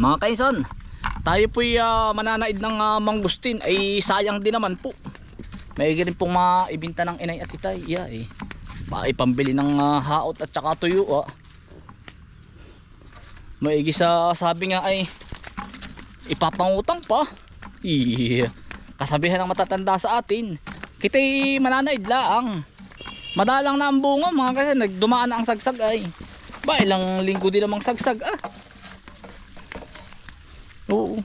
Mga kainsan, tayo po'y ah, mananaid ng ah, mangustin ay sayang din naman po. May rin pong maibinta ng inay at itay. Yeah, eh. Maipambili ng ah, haot at saka tuyo. Ah. Maigi sa sabi nga ay ipapangutang pa. Yeah. Kasabihan ng matatanda sa atin. Kita'y mananaid laang. Madalang na ang bunga mga kasi nagdumaan na ang sagsag ay. Ba ilang linggo din namang sagsag ah. Oo.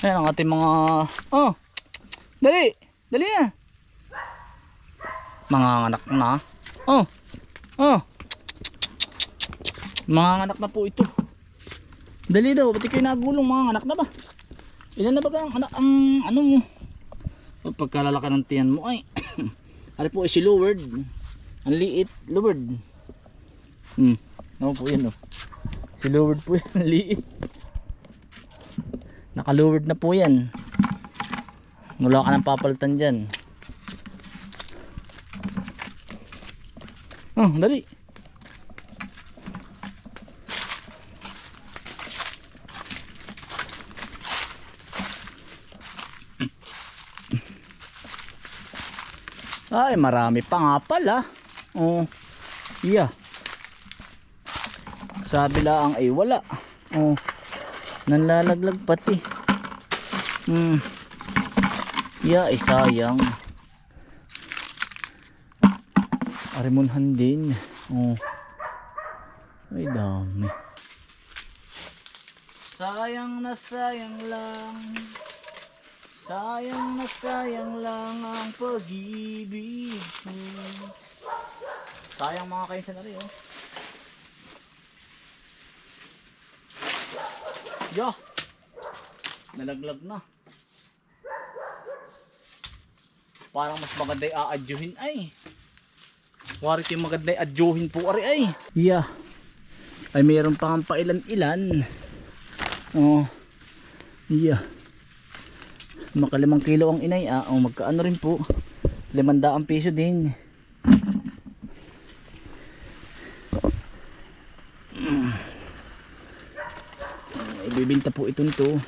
Ayan ang ating mga... Oh! Dali! Dali na! Mga anak na. Oh! Oh! Mga anak na po ito. Dali daw, pati kayo nagulong mga anak na ba? Ilan na ba ang anak ang ano mo? O, Pagkalalaki ng tiyan mo ay. ano po si Lord. Ang liit, Lord. Hmm. Ano po yan oh. Si Lord po yan, liit. Nakaluward na po yan. Wala ka nang papalitan dyan. Oh, dali. Ay, marami pa nga pala. Oh. Yeah. Sabi lang ay wala. Oh. Nanlalaglag pati. Hmm. Yeah, ay sayang. Arimunhan din. Oh. Ay dami. Sayang na sayang lang. Sayang na sayang lang ang pag-ibig. Sayang mga kainsan na rin, oh. Yo! Nalaglag na. Parang mas maganda aadyuhin ay. Warit yung maganda adyuhin po ari ay. Yeah. Ay mayroon pa kang pailan-ilan. Oh. Yeah. Makalimang kilo ang inay ah. Oh, magkaano rin po. Limandaang piso din. ibibinta po ito nito.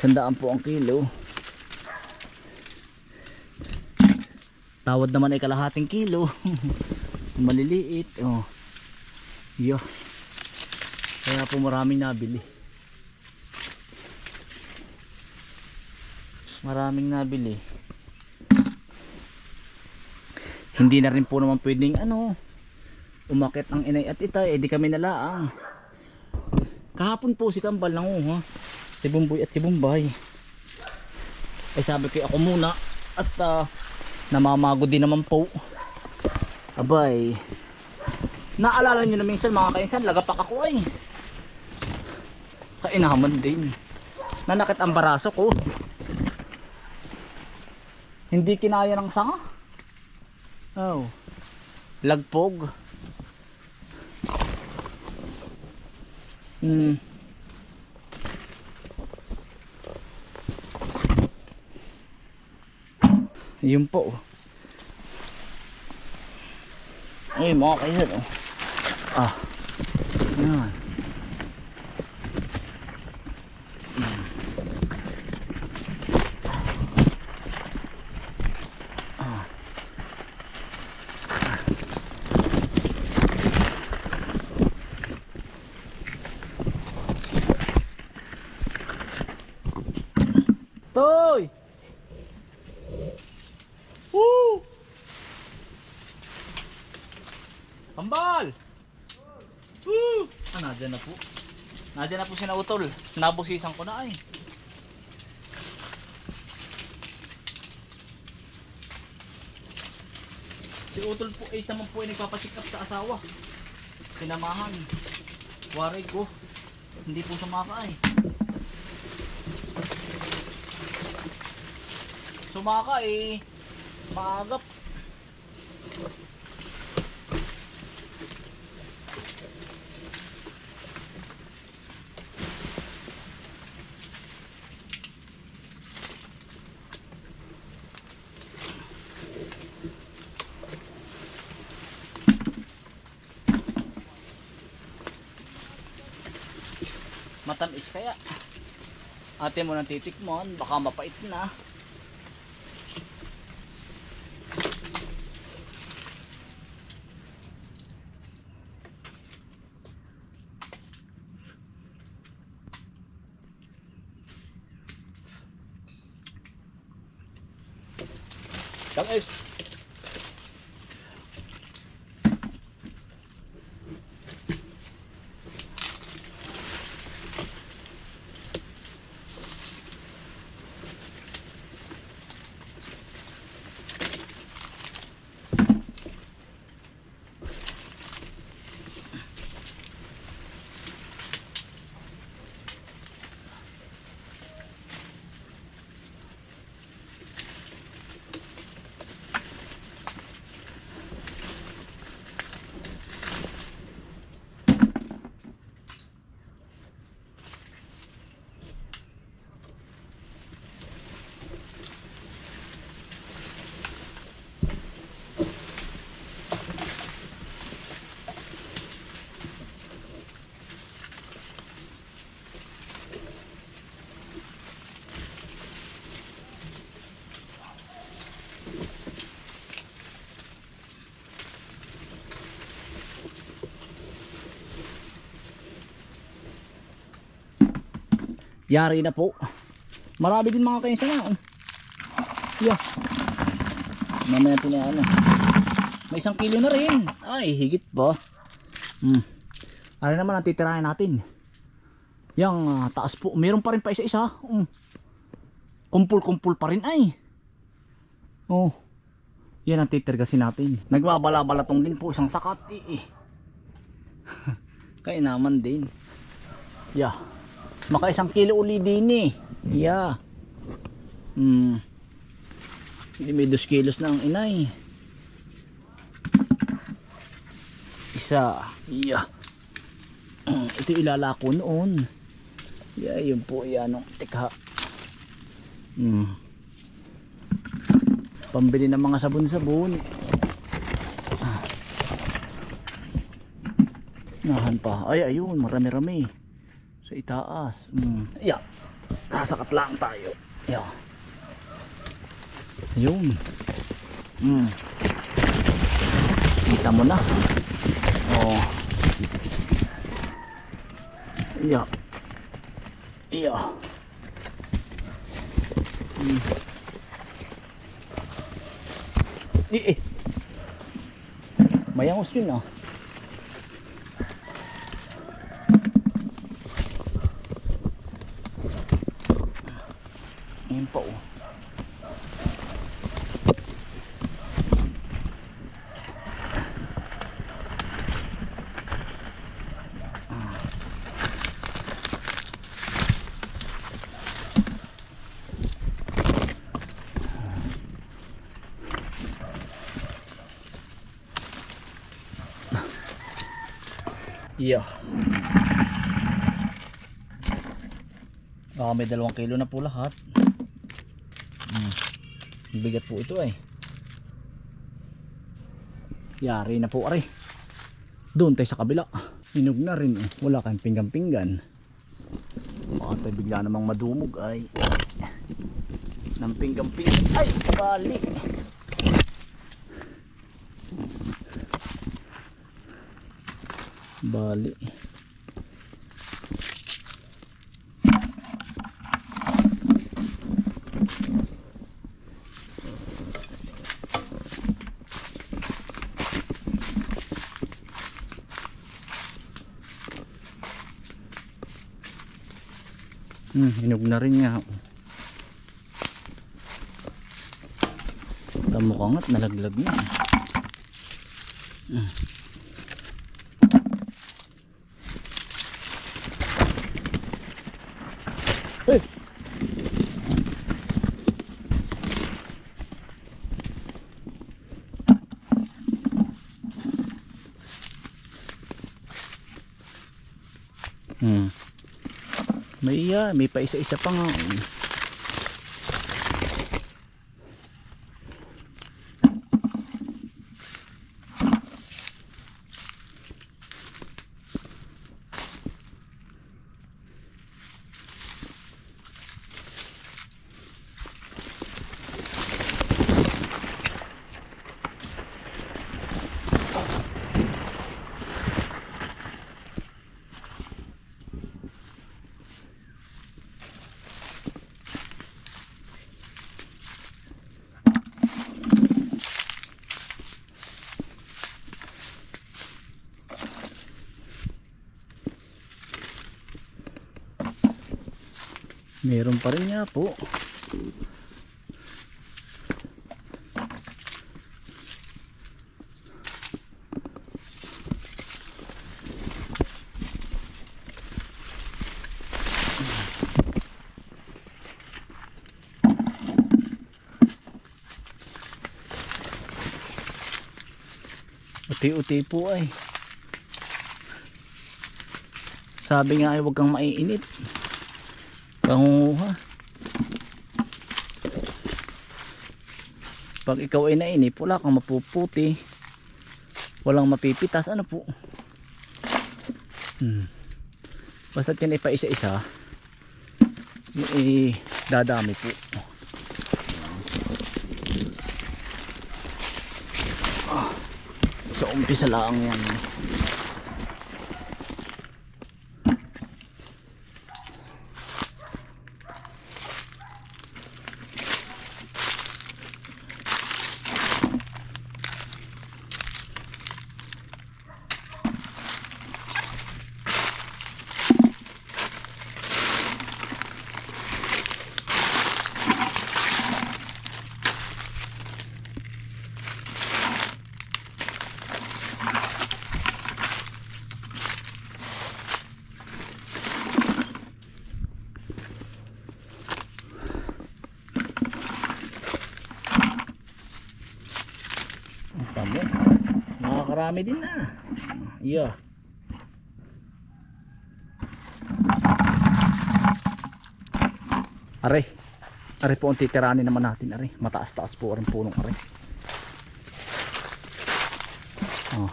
Sandaan po ang kilo. Tawad naman ay kalahating kilo. Maliliit oh. Yo kaya po maraming nabili. Maraming nabili. Hindi na rin po naman pwedeng ano umakit ang inay at itay. Eh di kami nalaang Kahapon po si Kambal nanguha. Si Bumboy at si Bumbay. Ay sabi ko ako muna at uh, namamago din naman po. Abay. Naalala nyo na minsan mga kainsan, lagapak ako ay. Kainaman din. Nanakit ang baraso ko. Hindi kinaya ng sanga. Oh. Lagpog. 嗯，拥抱。哎妈，没事了啊，你。Pambal! Woo! Ah, nadyan na po. Nadyan na po si Nautol. Nabusisan ko na ay. Si Utol po Ace naman po ay nagpapacheck up sa asawa. Sinamahan. Waray ko. Hindi po sumaka ay. Sumaka eh. Maagap. Matamis kaya. Ate mo nang titikmon, baka mapait na. Tangis. Yari na po. Marami din mga kainsa na. Yeah. Mamaya natin na ano. May isang kilo na rin. Ay, higit ba? Hmm. Ano naman ang titirahin natin? Yang ah, taas po. Meron pa rin pa isa-isa. Hmm. Kumpul-kumpul pa rin ay. Oh. Yan ang titirgasin natin. Nagbabala-balatong din po isang sakat. Eh, eh. Kaya naman din. Yeah. Maka isang kilo uli din eh. Yeah. Hmm. Hindi may dos kilos na ang inay. Isa. Yeah. Ito ilalako noon. Yeah, yun po yan. Oh. Teka. Hmm. Pambili ng mga sabon-sabon. Ah. Nahan pa. Ay, ayun. Marami-rami sa itaas. Mm. Yeah. Sasakat lang tayo. Yeah. Ayun. Mm. Kita mo na. Oh. Yeah. Yeah. Mm. Eh, eh. Mayangos yun ah pa oh. Yeah. Baka may dalawang kilo na po lahat. Hmm. Bigat po ito ay. Yari na po ari. Doon tayo sa kabila. Inog na rin. eh. Wala kang pinggan-pinggan. Baka tayo bigla namang madumog ay. Ng pinggan-pinggan. Ay! Bali! Bali. Hmm, hinog na rin nga. Tamo ka nga't nalaglag na. Hmm. May, uh, may pa isa-isa pa nga. Oh. Meron pa rin nga po. Uti-uti po ay. Sabi nga ay huwag kang maiinit. Pangunguha. Pag ikaw ay nainip, wala kang mapuputi. Walang mapipitas. Ano po? Hmm. Basta yan ay pa isa-isa. Eh, dadami po. Ah, Sa umpisa lang yan tamo. Nakakarami din na. Iya. Are. Are po ang titiranin naman natin. Are. Mataas-taas po ang punong are. Oh.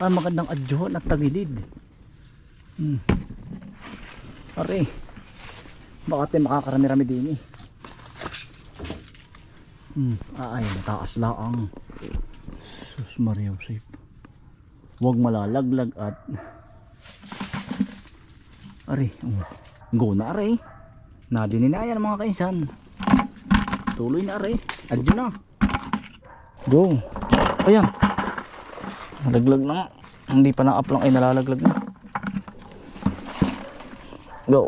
Ah, magandang adyohon at tagilid. Hmm. Are. Baka tayo makakarami-rami din eh. Hmm. Ah, ay, mataas laang. Sus Maria Josep. Huwag malalaglag at Ari, um, go na ari. Nadininayan mga kainsan. Tuloy na ari. Adyo na. Go. Ayan. Nalaglag na nga. Hindi pa na-up lang ay nalalaglag na. Go.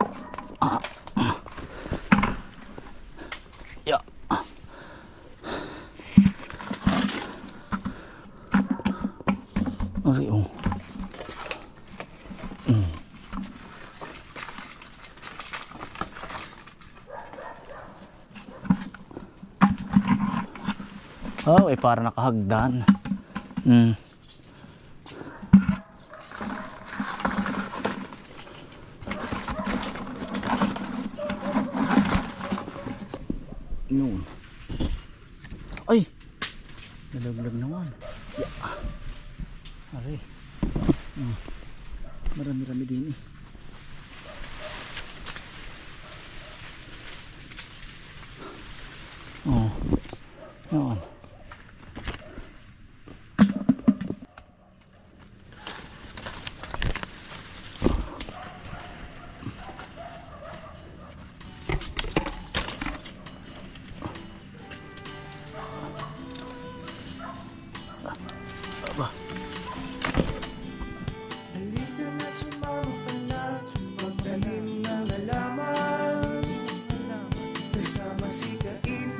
Oh. Mm. Oh, eh para nakahagdan. Mm. Noon. Ay! Nalaglag naman. Yeah. Are. Mm. Marami-rami din eh. Oh. Yan.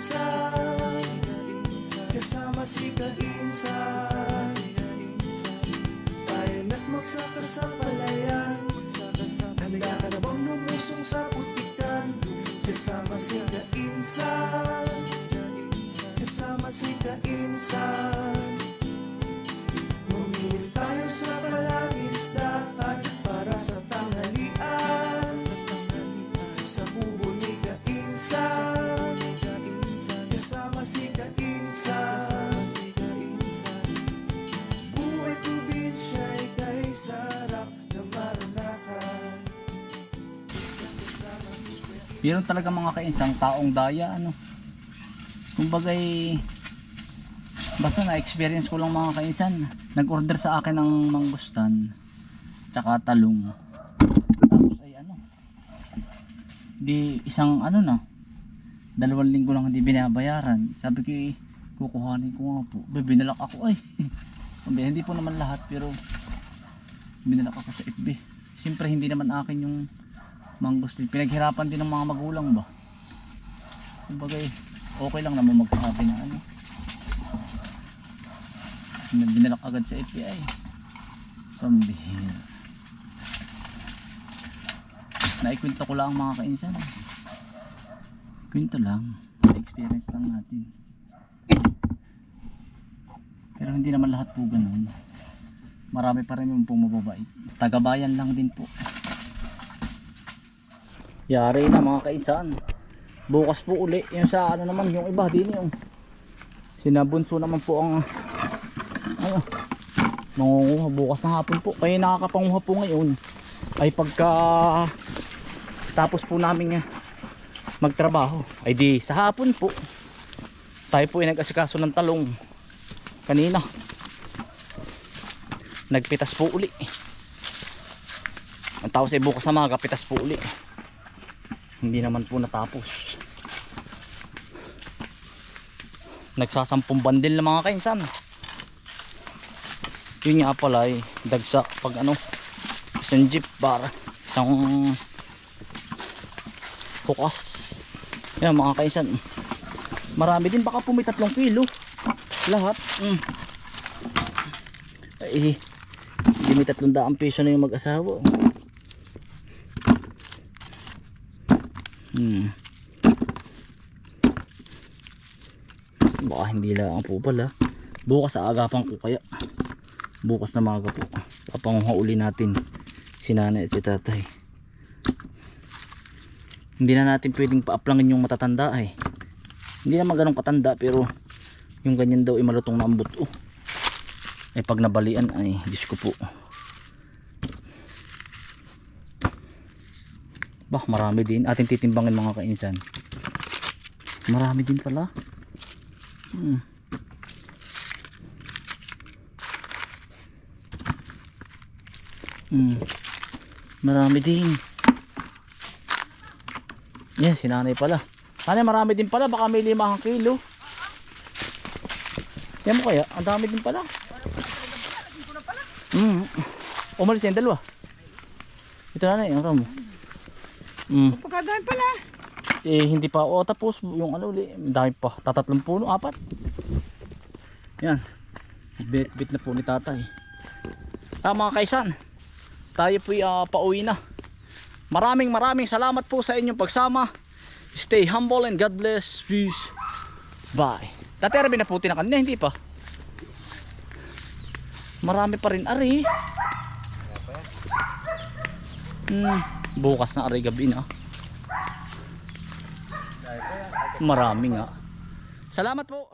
Kainsan Kasama si Kainsan Tayo na't magsaka sa palayan. Handa ka na bang lumusong sa putikan Kasama si Kainsan Kasama si Kainsan Meron talaga mga kainsang taong daya ano. Kumbagay basta na experience ko lang mga kainsan. Nag-order sa akin ng mangustan tsaka talong. Tapos ay ano. Di isang ano na. Dalawang linggo lang hindi binabayaran. Sabi ko eh, kukuhanin ko nga po. Ba, binalak ako ay. Hindi, hindi po naman lahat pero binalak ako sa FB. Siyempre hindi naman akin yung Mangustin. Pinaghirapan din ng mga magulang ba? Kumbaga eh, okay lang naman magsasabi na ano. Bin- Binalak agad sa FBI. Pambihira. Naikwento ko lang mga kainsan. Kwento lang. Experience lang natin. Pero hindi naman lahat po ganun. Marami pa rin yung pong mababait. Tagabayan lang din po. Yari na mga kaisan. Bukas po uli. Yung sa ano naman, yung iba din yung sinabunso naman po ang ano, nangunguha. Bukas ng hapon po. Kaya nakakapanguha po ngayon. Ay pagka tapos po namin magtrabaho ay di sa hapon po. Tayo po ay nag-asikaso ng talong. Kanina. Nagpitas po uli. Ang tapos ay bukas na mga pitas po uli hindi naman po natapos. Nagsasampung bandil na mga kainsan. Yun nga pala ay dagsa pag ano isang jeep bar isang bukas yan mga kainsan. Marami din baka po may tatlong kilo. Lahat mm. ay hindi may tatlong daang piso na yung mag-asawa hmm. baka hindi lang po pala bukas sa agapan ko kaya. Bukas na maga po. Papanguha uli natin si nanay at si tatay. Hindi na natin pwedeng paaplangin yung matatanda eh. Hindi naman ganun katanda pero yung ganyan daw ay malutong na ang buto eh pag nabalian ay Diyos ko po bah marami din. Ating titimbangin mga kainsan. Marami din pala. Hmm. Hmm. marami din. Yan si nanay pala. Nanay marami din pala. Baka may limang kilo. Yan mo kaya? Ang dami din pala. Mm. umalis yan dalawa. Ito nanay. Ang ramo mm. Pagkadaan pala. eh hindi pa o tapos. Yung ano uli dami pa tatatlong puno apat. Yan. Bit bit na po ni tatay. Ah mga kaisan tayo po uh, pauwi na. Maraming maraming salamat po sa inyong pagsama. Stay humble and God bless peace bye. Dati arabi na puti na kanina hindi pa. Marami pa rin ari. Hmm, bukas na ari gabi na Marami nga. Salamat po.